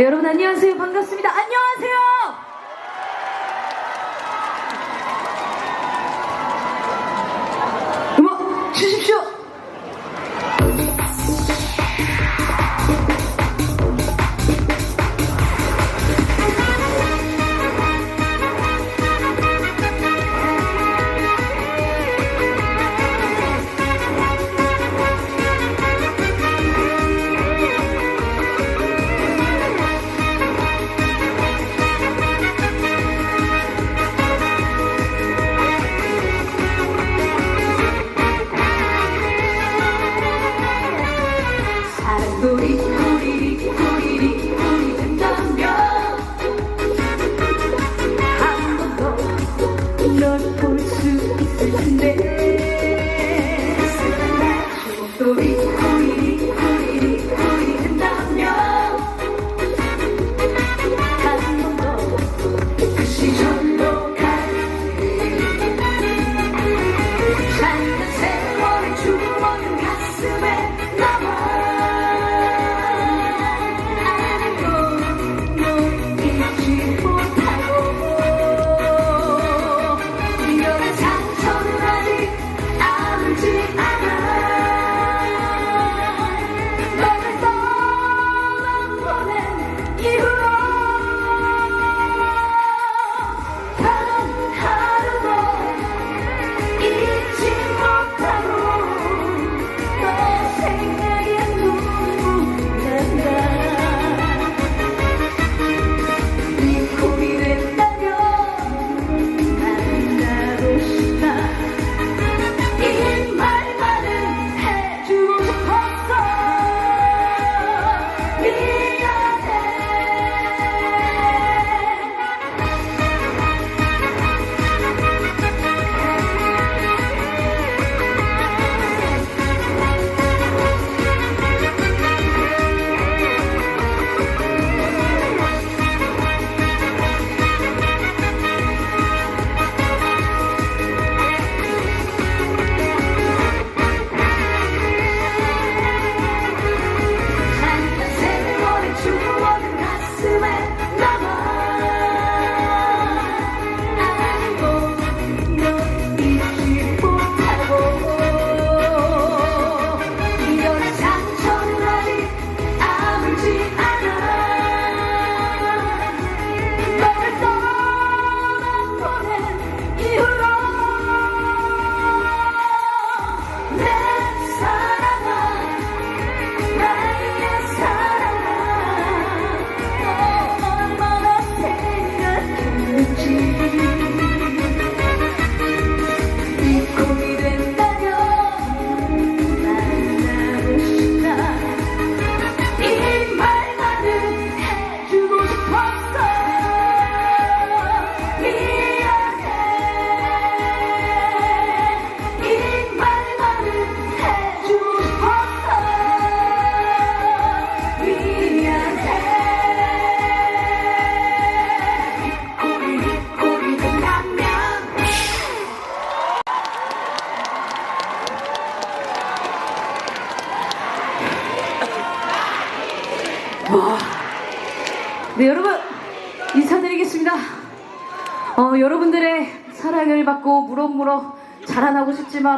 네, 여러분 안녕하세요. 반갑습니다. 안녕하세요.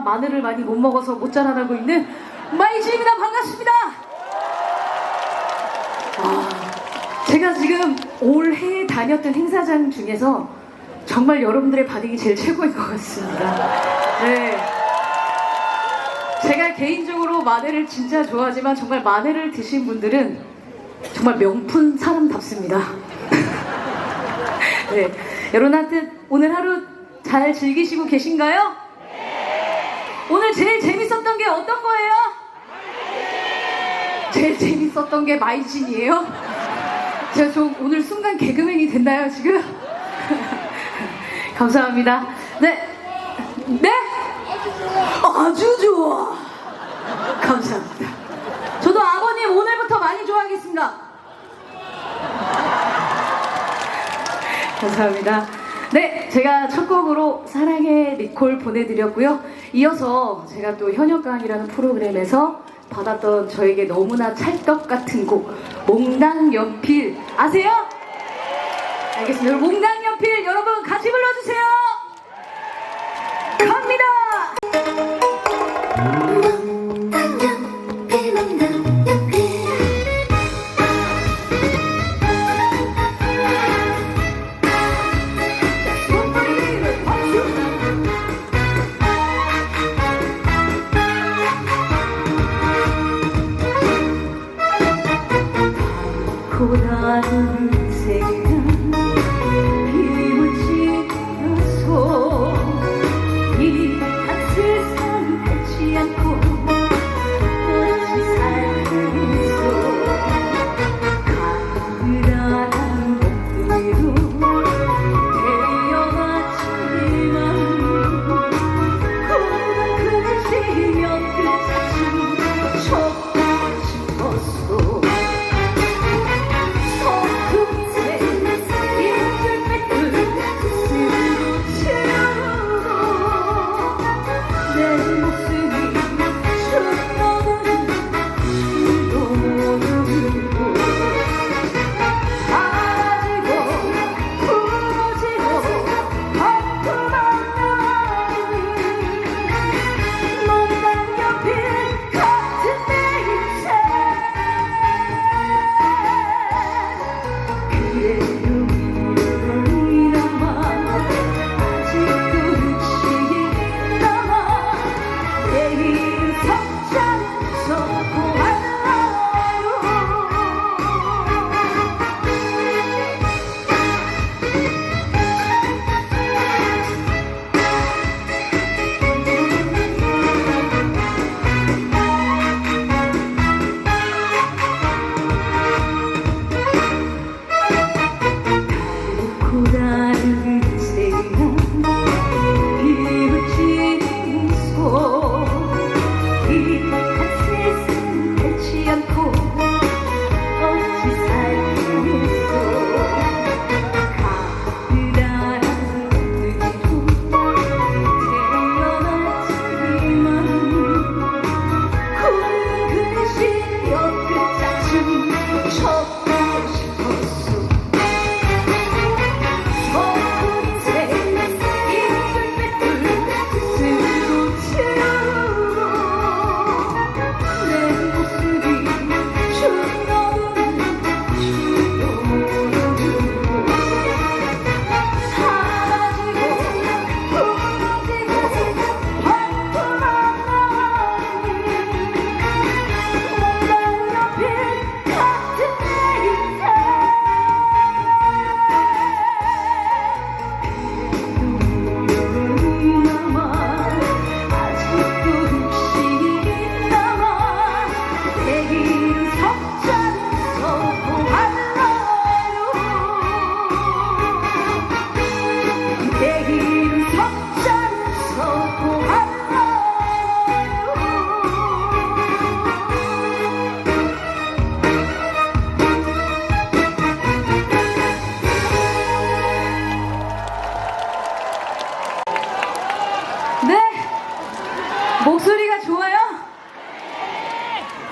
싶지만 마늘을 많이 못 먹어서 못 자라나고 있는 마이지입니다. 반갑습니다. 아, 제가 지금 올해 다녔던 행사장 중에서 정말 여러분들의 반응이 제일 최고인 것 같습니다. 네. 제가 개인적으로 마늘을 진짜 좋아하지만 정말 마늘을 드신 분들은 정말 명품 사람답습니다. 네. 여러분한테 오늘 하루 잘 즐기시고 계신가요? 오늘 제일 재밌었던 게 어떤 거예요? 제일 재밌었던 게 마이진이에요? 제가 좀 오늘 순간 개그맨이 됐나요, 지금? 감사합니다. 네. 네? 아주 좋아. 감사합니다. 저도 아버님 오늘부터 많이 좋아하겠습니다. 감사합니다. 네, 제가 첫 곡으로 사랑의 리콜 보내드렸고요. 이어서 제가 또 현역강이라는 프로그램에서 받았던 저에게 너무나 찰떡 같은 곡 몽당 연필 아세요? 알겠습니다. 그럼 몽당 연필 여러분 같이 불러주세요. 갑니다.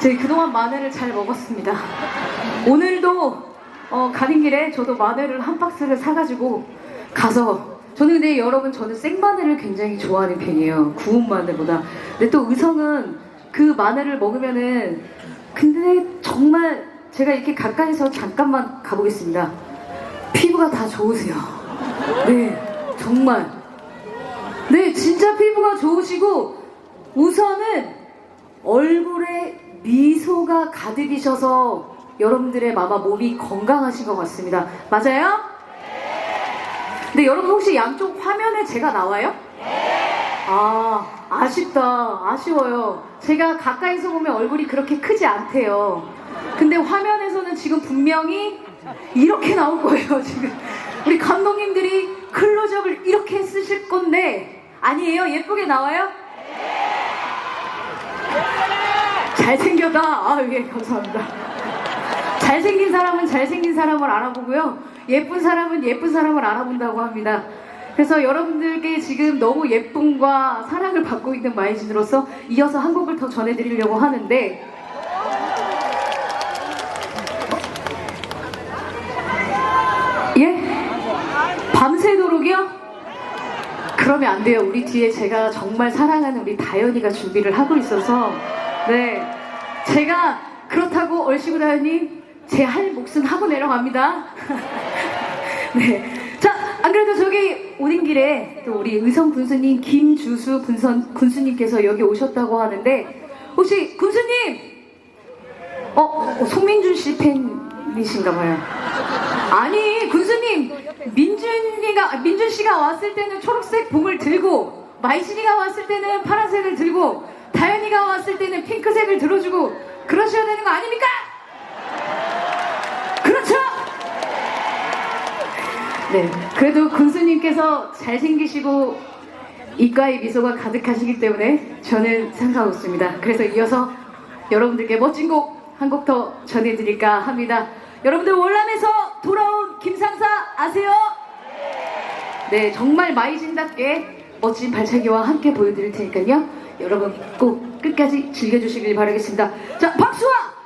저희 그동안 마늘을 잘 먹었습니다. 오늘도 어, 가는 길에 저도 마늘을 한 박스를 사가지고 가서 저는 근데 여러분 저는 생마늘을 굉장히 좋아하는 편이에요. 구운 마늘보다. 근데 또 의성은 그 마늘을 먹으면은 근데 정말 제가 이렇게 가까이서 잠깐만 가보겠습니다. 피부가 다 좋으세요. 네 정말. 네, 진짜 피부가 좋으시고 우선은 얼굴에 미소가 가득이셔서 여러분들의 아마 몸이 건강하신 것 같습니다. 맞아요? 근데 여러분 혹시 양쪽 화면에 제가 나와요? 아, 아쉽다. 아쉬워요. 제가 가까이서 보면 얼굴이 그렇게 크지 않대요. 근데 화면에서는 지금 분명히 이렇게 나올 거예요, 지금. 우리 감독님들이 클로즈업을 이렇게 쓰실 건데, 아니에요? 예쁘게 나와요? 잘생겼다. 아, 예, 감사합니다. 잘생긴 사람은 잘생긴 사람을 알아보고요. 예쁜 사람은 예쁜 사람을 알아본다고 합니다. 그래서 여러분들께 지금 너무 예쁨과 사랑을 받고 있는 마이진으로서 이어서 한 곡을 더 전해드리려고 하는데 밤새도록이요? 그러면 안 돼요. 우리 뒤에 제가 정말 사랑하는 우리 다현이가 준비를 하고 있어서 네 제가 그렇다고 얼씨구 다현님 제 할 몫은 하고 내려갑니다. 네. 자, 안 그래도 저기 오는 길에 또 우리 의성 군수님 김주수 군선, 군수님께서 여기 오셨다고 하는데 혹시 군수님 어, 어, 송민준 씨 팬이신가 봐요. 아니, 군수님, 민준이가, 민준 씨가 왔을 때는 초록색 봉을 들고, 마이신이가 왔을 때는 파란색을 들고, 다현이가 왔을 때는 핑크색을 들어주고, 그러셔야 되는 거 아닙니까? 그렇죠? 네. 그래도 군수님께서 잘생기시고, 이과의 미소가 가득하시기 때문에 저는 상관없습니다. 그래서 이어서 여러분들께 멋진 곡 한 곡 더 전해드릴까 합니다. 여러분들 월남에서 돌아온 김상사 아세요? 네, 정말 마이진답게 멋진 발차기와 함께 보여드릴 테니까요. 여러분 꼭 끝까지 즐겨주시길 바라겠습니다. 자, 박수와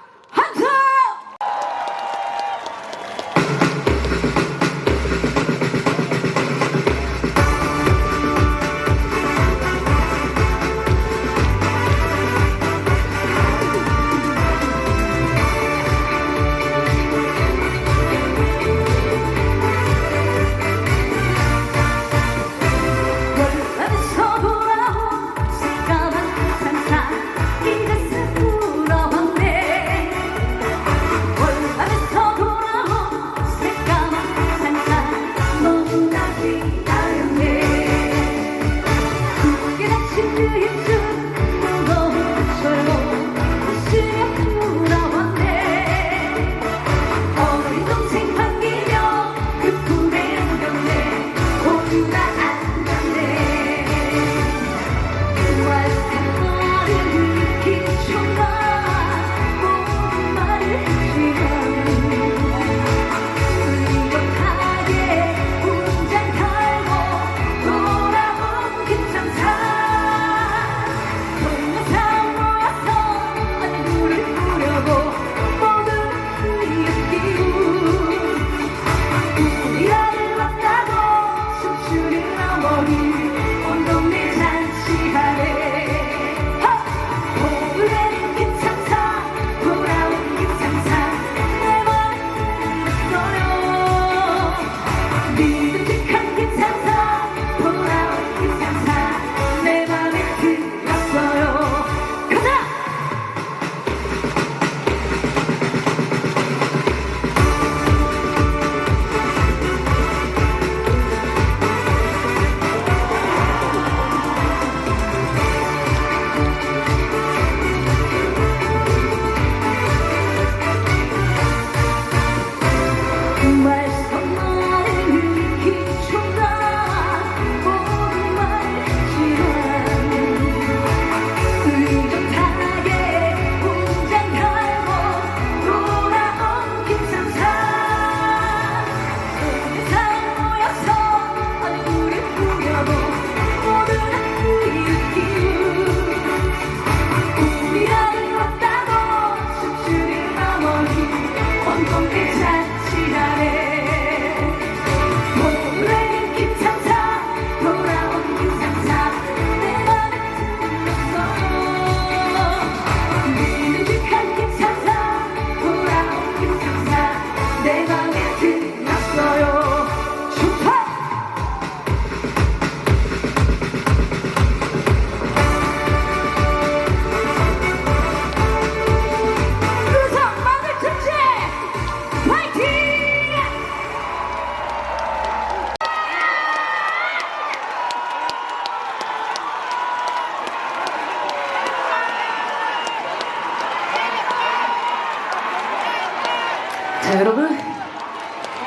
자 여러분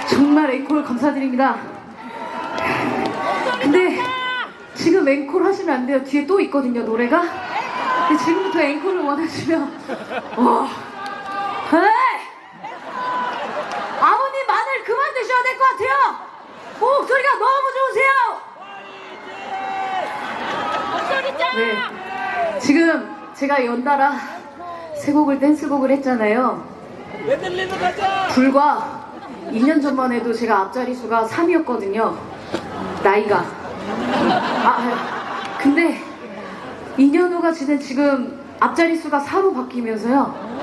정말 앵콜 감사드립니다. 근데 지금 앵콜 하시면 안 돼요. 뒤에 또 있거든요 노래가. 근데 지금부터 앵콜을 원하시면 와, 에이! 아버님 마늘 그만 드셔야 될 것 같아요. 목소리가 너무 좋으세요. 네, 지금 제가 연달아 세 곡을 댄스곡을 했잖아요. 불과 2년 전만 해도 제가 앞자리 수가 3이었거든요. 나이가. 아, 근데 인현우가 지는 지금 앞자리 수가 4로 바뀌면서요.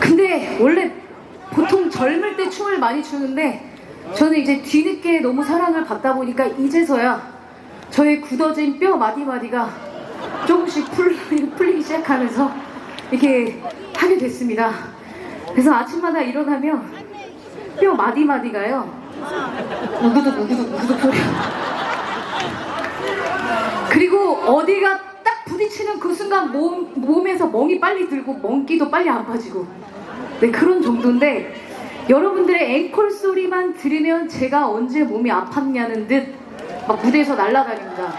근데 원래 보통 젊을 때 춤을 많이 추는데 저는 이제 뒤늦게 너무 사랑을 받다 보니까 이제서야 저의 굳어진 뼈 마디마디가 조금씩 풀리, 풀리기 시작하면서 이렇게 하게 됐습니다. 그래서 아침마다 일어나면 뼈 마디마디가요. 우구둑 우구둑 우구둑 소리가. 그리고 어디가 딱 부딪히는 그 순간 몸, 몸에서 멍이 빨리 들고 멍기도 빨리 안 빠지고 네 그런 정도인데 여러분들의 앵콜 소리만 들으면 제가 언제 몸이 아팠냐는 듯 막 무대에서 날아다닙니다.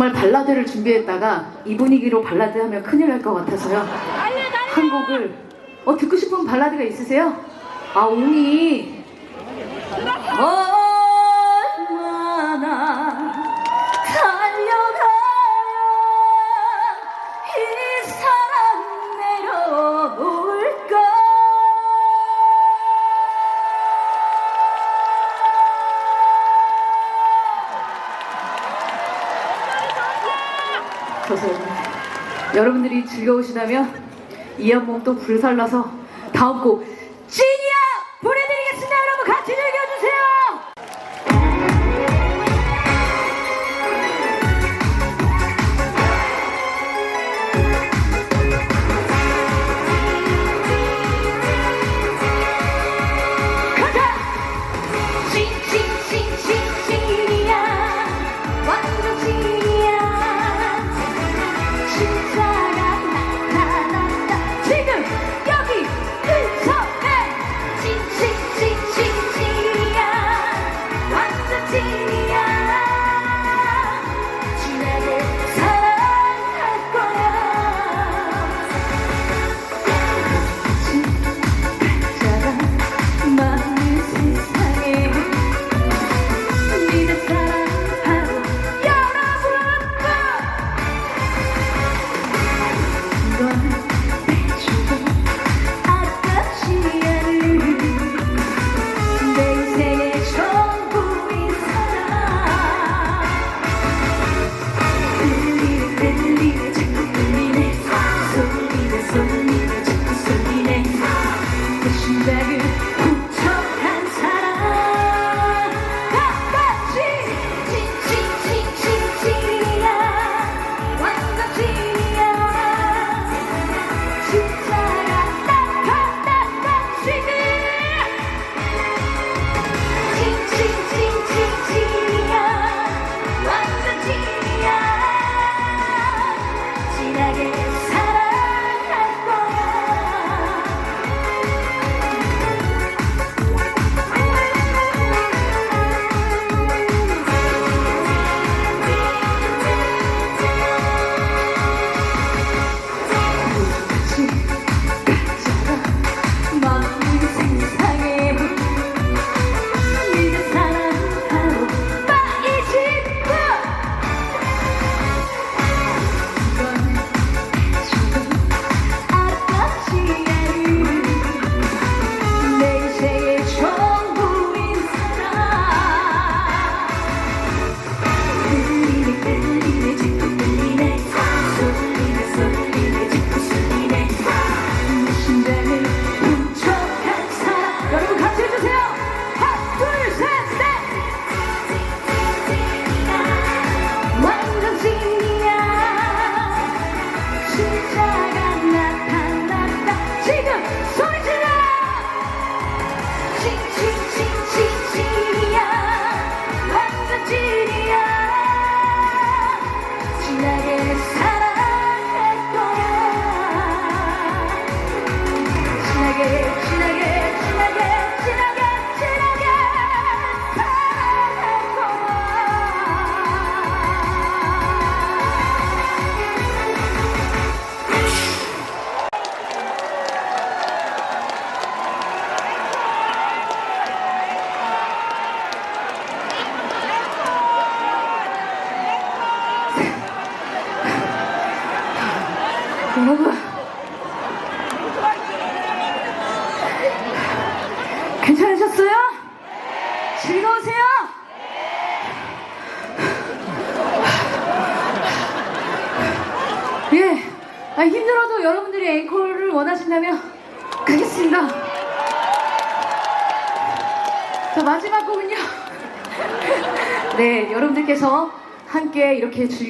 정말 발라드를 준비했다가 이 분위기로 발라드 하면 큰일 날 것 같아서요. 한 곡을 어 듣고 싶은 발라드가 있으세요? 아 옹이 얼 여러분들이 즐거우시다면 이 한몸 또 불살라서 다음 곡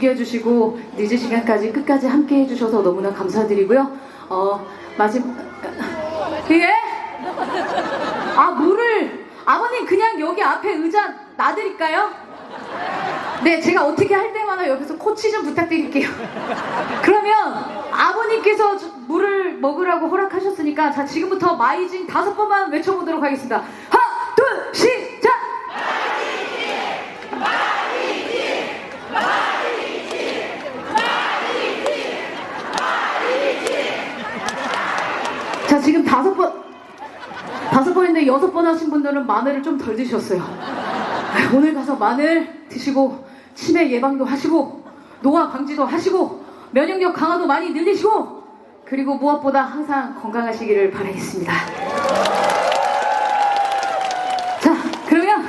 즐겨주시고 늦은 시간까지 끝까지 함께 해주셔서 너무나 감사드리고요. 어, 마지막 예? 아 물을 아버님 그냥 여기 앞에 의자 놔드릴까요? 네, 제가 어떻게 할 때마다 여기서 코치 좀 부탁드릴게요. 그러면 아버님께서 저- 물을 먹으라고 허락하셨으니까 자 지금부터 마이진 다섯 번만 외쳐보도록 하겠습니다. 하나, 둘, 시작! 자 지금 다섯 번 다섯 번인데 여섯 번 하신 분들은 마늘을 좀 덜 드셨어요. 오늘 가서 마늘 드시고 치매 예방도 하시고 노화 방지도 하시고 면역력 강화도 많이 늘리시고 그리고 무엇보다 항상 건강하시기를 바라겠습니다. 자 그러면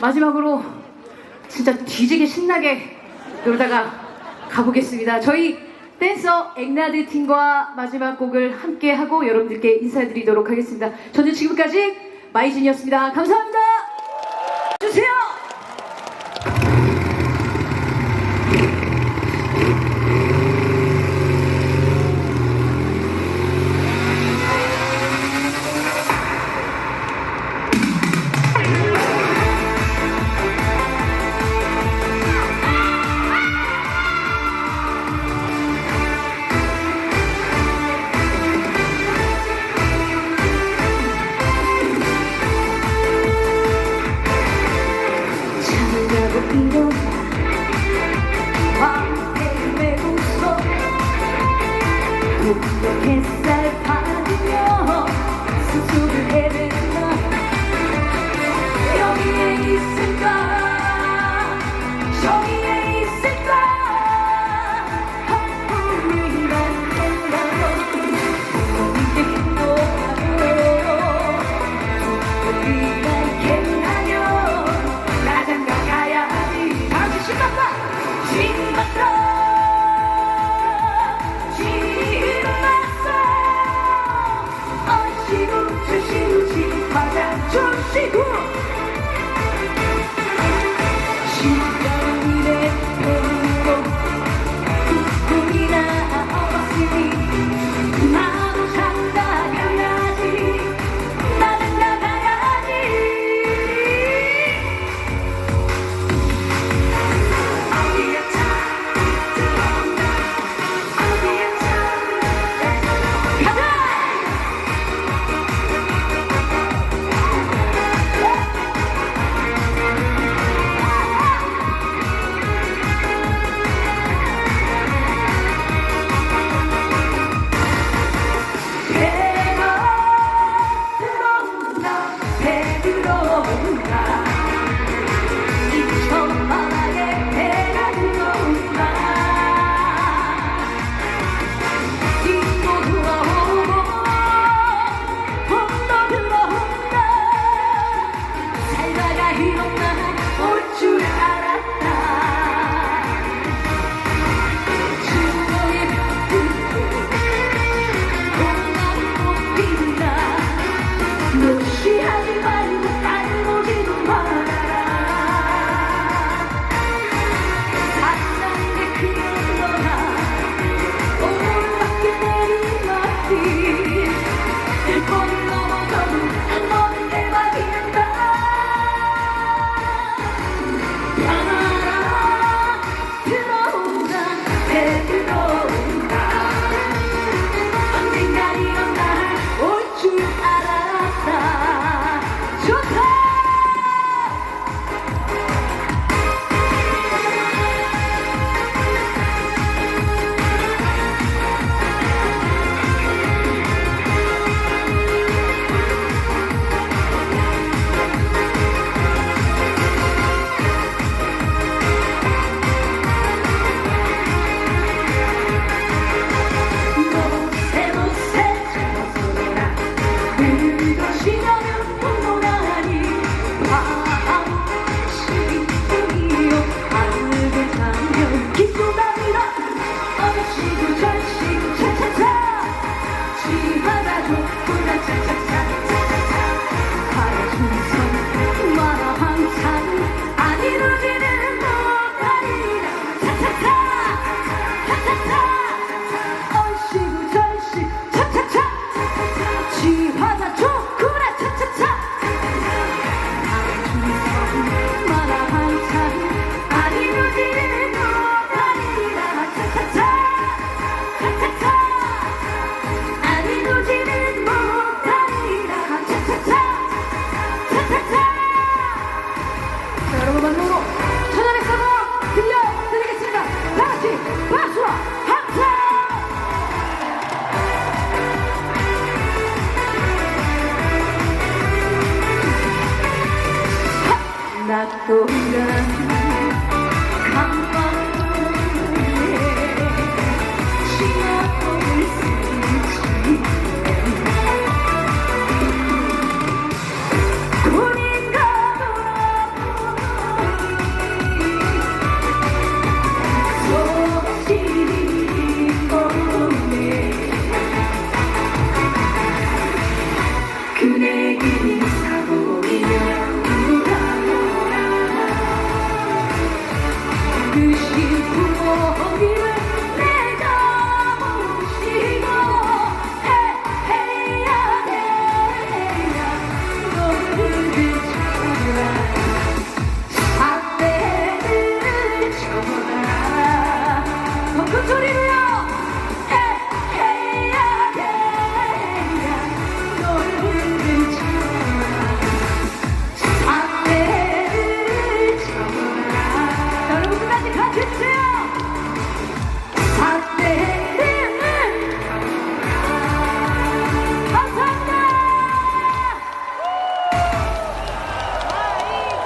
마지막으로 진짜 뒤지게 신나게 놀다가 가보겠습니다. 저희 댄서 엑나드 팀과 마지막 곡을 함께 하고 여러분들께 인사드리도록 하겠습니다. 저는 지금까지 마이진이었습니다. 감사합니다.